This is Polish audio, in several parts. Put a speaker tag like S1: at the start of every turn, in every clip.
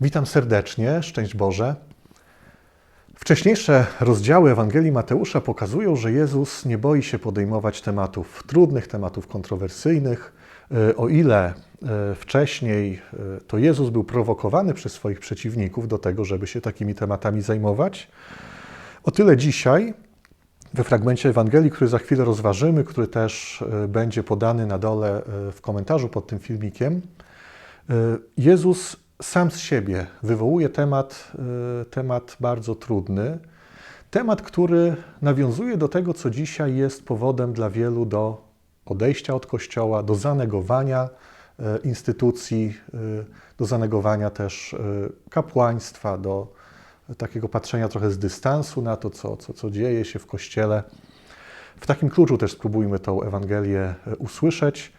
S1: Witam serdecznie, szczęść Boże. Wcześniejsze rozdziały Ewangelii Mateusza pokazują, że Jezus nie boi się podejmować tematów trudnych, tematów kontrowersyjnych. E, O ile e, wcześniej e, to Jezus był prowokowany przez swoich przeciwników do tego, żeby się takimi tematami zajmować, o tyle dzisiaj we fragmencie Ewangelii, który za chwilę rozważymy, który też będzie podany na dole w komentarzu pod tym filmikiem, Jezus sam z siebie wywołuje temat, e, temat bardzo trudny, temat, który nawiązuje do tego, co dzisiaj jest powodem dla wielu do odejścia od Kościoła, do zanegowania e, instytucji, e, do zanegowania też kapłaństwa, do takiego patrzenia trochę z dystansu na to, co, co, co dzieje się w Kościele. W takim kluczu też spróbujmy tą Ewangelię usłyszeć.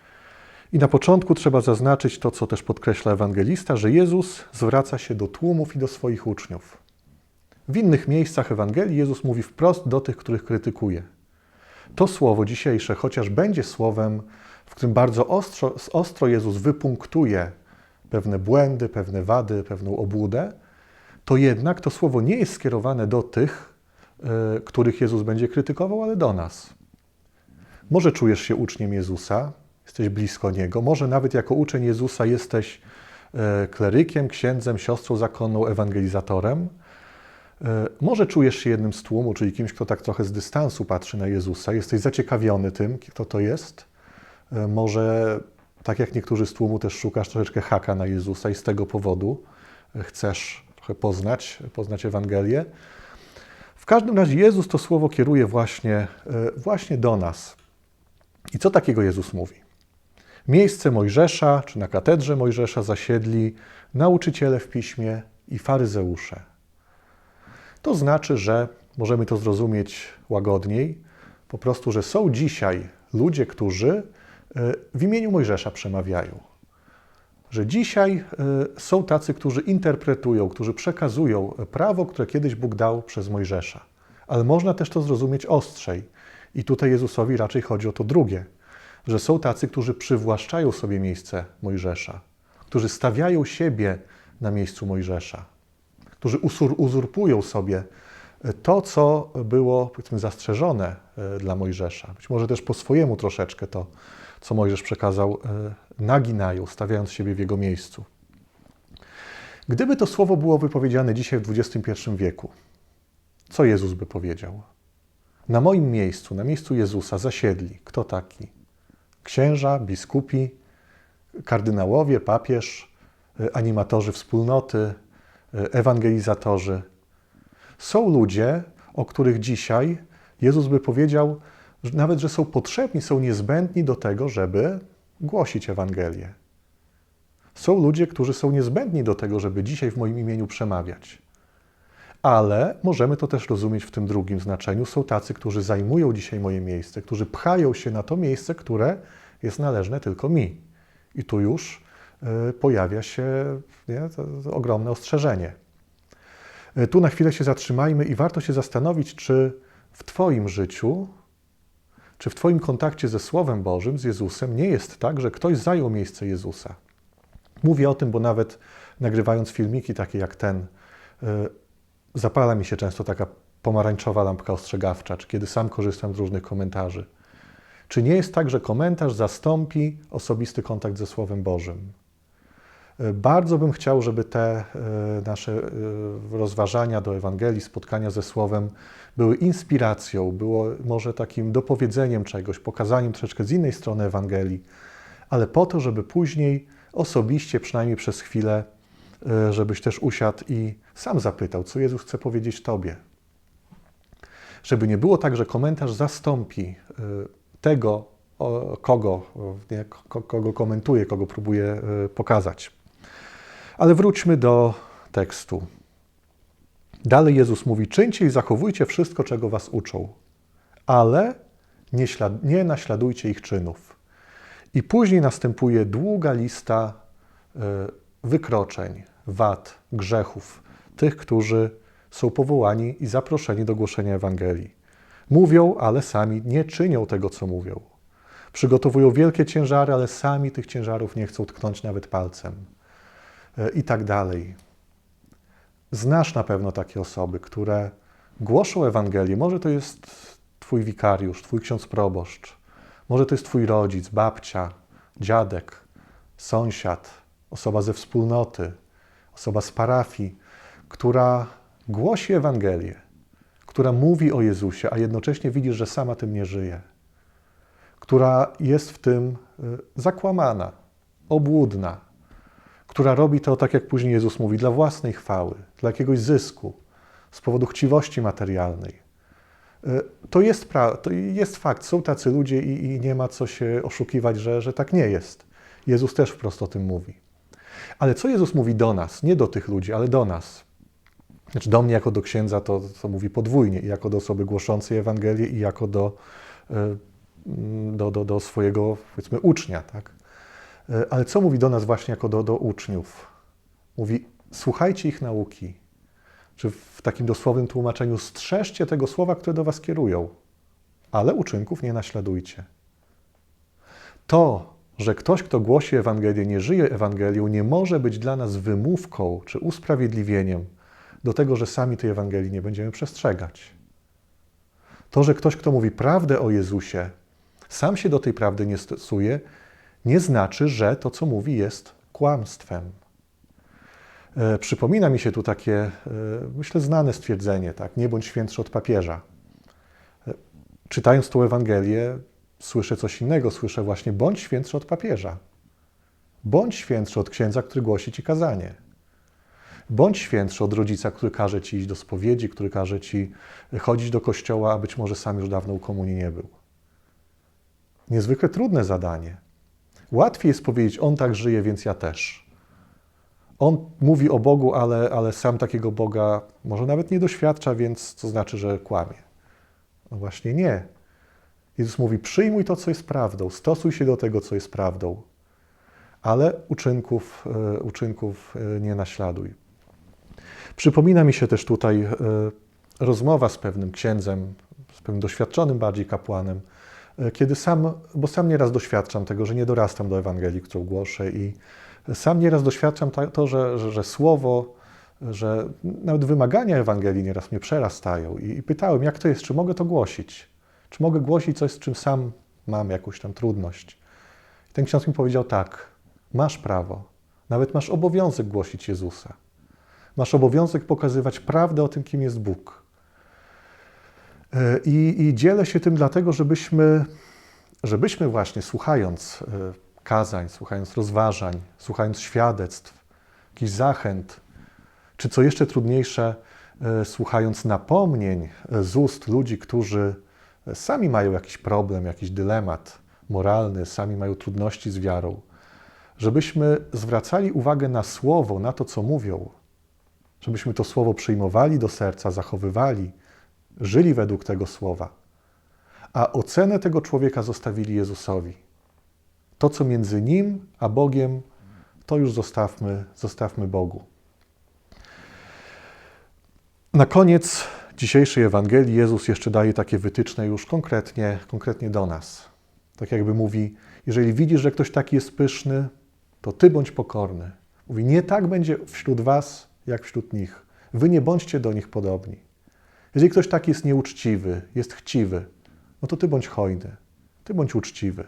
S1: I na początku trzeba zaznaczyć to, co też podkreśla ewangelista, że Jezus zwraca się do tłumów i do swoich uczniów. W innych miejscach Ewangelii Jezus mówi wprost do tych, których krytykuje. To słowo dzisiejsze, chociaż będzie słowem, w którym bardzo ostro, ostro Jezus wypunktuje pewne błędy, pewne wady, pewną obłudę, to jednak to słowo nie jest skierowane do tych, y, których Jezus będzie krytykował, ale do nas. Może czujesz się uczniem Jezusa, jesteś blisko Niego, może nawet jako uczeń Jezusa jesteś e, klerykiem, księdzem, siostrą zakonną, ewangelizatorem. E, Może czujesz się jednym z tłumu, czyli kimś, kto tak trochę z dystansu patrzy na Jezusa, jesteś zaciekawiony tym, kto to jest. E, Może, tak jak niektórzy z tłumu, też szukasz troszeczkę haka na Jezusa i z tego powodu chcesz trochę poznać, poznać Ewangelię. W każdym razie Jezus to słowo kieruje właśnie, właśnie do nas. I co takiego Jezus mówi? Miejsce Mojżesza, czy na katedrze Mojżesza zasiedli nauczyciele w piśmie i faryzeusze. To znaczy, że możemy to zrozumieć łagodniej, po prostu, że są dzisiaj ludzie, którzy e, w imieniu Mojżesza przemawiają. Że dzisiaj e, są tacy, którzy interpretują, którzy przekazują prawo, które kiedyś Bóg dał przez Mojżesza. Ale można też to zrozumieć ostrzej. I tutaj Jezusowi raczej chodzi o to drugie, że są tacy, którzy przywłaszczają sobie miejsce Mojżesza, którzy stawiają siebie na miejscu Mojżesza, którzy usur- uzurpują sobie to, co było powiedzmy zastrzeżone e, dla Mojżesza. Być może też po swojemu troszeczkę to, co Mojżesz przekazał, e, naginają, stawiając siebie w jego miejscu. Gdyby to słowo było wypowiedziane dzisiaj w XXI wieku, co Jezus by powiedział? Na moim miejscu, na miejscu Jezusa zasiedli kto taki? Księża, biskupi, kardynałowie, papież, e, animatorzy wspólnoty, e, ewangelizatorzy. Są ludzie, o których dzisiaj Jezus by powiedział, że nawet, że są potrzebni, są niezbędni do tego, żeby głosić Ewangelię. Są ludzie, którzy są niezbędni do tego, żeby dzisiaj w moim imieniu przemawiać. Ale możemy to też rozumieć w tym drugim znaczeniu. Są tacy, którzy zajmują dzisiaj moje miejsce, którzy pchają się na to miejsce, które jest należne tylko mi. I tu już y, pojawia się nie, ogromne ostrzeżenie. Y, Tu na chwilę się zatrzymajmy i warto się zastanowić, czy w Twoim życiu, czy w Twoim kontakcie ze Słowem Bożym, z Jezusem, nie jest tak, że ktoś zajął miejsce Jezusa. Mówię o tym, bo nawet nagrywając filmiki takie jak ten, y, zapala mi się często taka pomarańczowa lampka ostrzegawcza, czy kiedy sam korzystam z różnych komentarzy. Czy nie jest tak, że komentarz zastąpi osobisty kontakt ze Słowem Bożym? Y, Bardzo bym chciał, żeby te y, nasze y, rozważania do Ewangelii, spotkania ze Słowem były inspiracją, było może takim dopowiedzeniem czegoś, pokazaniem troszeczkę z innej strony Ewangelii, ale po to, żeby później osobiście, przynajmniej przez chwilę, żebyś też usiadł i sam zapytał, co Jezus chce powiedzieć Tobie. Żeby nie było tak, że komentarz zastąpi y, tego, kogo, nie, ko- kogo komentuje, kogo próbuje y, pokazać. Ale wróćmy do tekstu. Dalej Jezus mówi: Czyńcie i zachowujcie wszystko, czego was uczą, ale nie, ślad- nie naśladujcie ich czynów. I później następuje długa lista wykroczeń, wad, grzechów tych, którzy są powołani i zaproszeni do głoszenia Ewangelii. Mówią, ale sami nie czynią tego, co mówią. Przygotowują wielkie ciężary, ale sami tych ciężarów nie chcą tknąć nawet palcem. E, I tak dalej. znasz na pewno takie osoby, które głoszą Ewangelię. Może to jest Twój wikariusz, Twój ksiądz proboszcz, może to jest Twój rodzic, babcia, dziadek, sąsiad, osoba ze wspólnoty, osoba z parafii, która głosi Ewangelię, która mówi o Jezusie, a jednocześnie widzisz, że sama tym nie żyje, która jest w tym y, zakłamana, obłudna, która robi to, tak jak później Jezus mówi, dla własnej chwały, dla jakiegoś zysku, z powodu chciwości materialnej. Y, To jest, to jest fakt, są tacy ludzie i, i nie ma co się oszukiwać, że, że tak nie jest. Jezus też wprost o tym mówi. Ale co Jezus mówi do nas? Nie do tych ludzi, ale do nas. Znaczy do mnie jako do księdza to, to mówi podwójnie, i jako do osoby głoszącej Ewangelię, i jako do, y, do, do, do swojego, powiedzmy, ucznia. Tak? Y, Ale co mówi do nas właśnie jako do, do uczniów? Mówi, słuchajcie ich nauki, czy w takim dosłownym tłumaczeniu strzeżcie tego słowa, które do was kierują, ale uczynków nie naśladujcie. To, że ktoś, kto głosi Ewangelię, nie żyje Ewangelią, nie może być dla nas wymówką czy usprawiedliwieniem do tego, że sami tej Ewangelii nie będziemy przestrzegać. To, że ktoś, kto mówi prawdę o Jezusie, sam się do tej prawdy nie stosuje, nie znaczy, że to, co mówi, jest kłamstwem. E, Przypomina mi się tu takie, e, myślę, znane stwierdzenie, tak? Nie bądź świętszy od papieża. E, Czytając tą Ewangelię, słyszę coś innego. Słyszę właśnie, bądź świętszy od papieża. Bądź świętszy od księdza, który głosi ci kazanie. Bądź świętszy od rodzica, który każe ci iść do spowiedzi, który każe ci chodzić do kościoła, a być może sam już dawno u komunii nie był. Niezwykle trudne zadanie. Łatwiej jest powiedzieć, on tak żyje, więc ja też. On mówi o Bogu, ale, ale sam takiego Boga może nawet nie doświadcza, więc to znaczy, że kłamie. No właśnie nie. Jezus mówi: przyjmuj to, co jest prawdą, stosuj się do tego, co jest prawdą, ale uczynków, e, uczynków e, nie naśladuj. Przypomina mi się też tutaj e, rozmowa z pewnym księdzem, z pewnym doświadczonym bardziej kapłanem, kiedy sam, bo sam nieraz doświadczam tego, że nie dorastam do Ewangelii, którą głoszę i sam nieraz doświadczam to, że, że, że słowo, że nawet wymagania Ewangelii nieraz mnie przerastają i, i pytałem, jak to jest, czy mogę to głosić? Czy mogę głosić coś, z czym sam mam jakąś tam trudność? I ten ksiądz mi powiedział tak, masz prawo, nawet masz obowiązek głosić Jezusa. Masz obowiązek pokazywać prawdę o tym, kim jest Bóg. E, I, I dzielę się tym dlatego, żebyśmy, żebyśmy właśnie słuchając e, kazań, słuchając rozważań, słuchając świadectw, jakichś zachęt, czy co jeszcze trudniejsze, e, słuchając napomnień z ust ludzi, którzy sami mają jakiś problem, jakiś dylemat moralny, sami mają trudności z wiarą, żebyśmy zwracali uwagę na słowo, na to, co mówią, żebyśmy to słowo przyjmowali do serca, zachowywali, żyli według tego słowa, a ocenę tego człowieka zostawili Jezusowi. To, co między nim a Bogiem, to już zostawmy, zostawmy Bogu. Na koniec dzisiejszej Ewangelii Jezus jeszcze daje takie wytyczne już konkretnie, konkretnie do nas. Tak jakby mówi, jeżeli widzisz, że ktoś taki jest pyszny, to ty bądź pokorny. Mówi, nie tak będzie wśród was, jak wśród nich. Wy nie bądźcie do nich podobni. Jeżeli ktoś taki jest nieuczciwy, jest chciwy, no to ty bądź hojny, ty bądź uczciwy,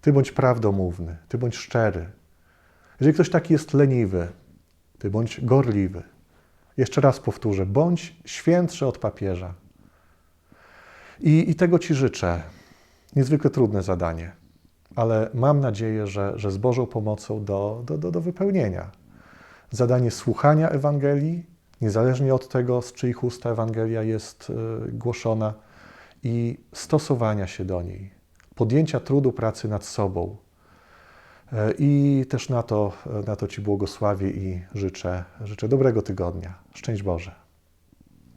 S1: ty bądź prawdomówny, ty bądź szczery. Jeżeli ktoś taki jest leniwy, ty bądź gorliwy. Jeszcze raz powtórzę, bądź świętszy od papieża. I, I tego Ci życzę. Niezwykle trudne zadanie, ale mam nadzieję, że, że z Bożą pomocą do, do, do, do wypełnienia. Zadanie słuchania Ewangelii, niezależnie od tego, z czyich ust ta Ewangelia jest y, głoszona, i stosowania się do niej, podjęcia trudu pracy nad sobą. E, I też na to, na to Ci błogosławię i życzę, życzę dobrego tygodnia. Szczęść Boże.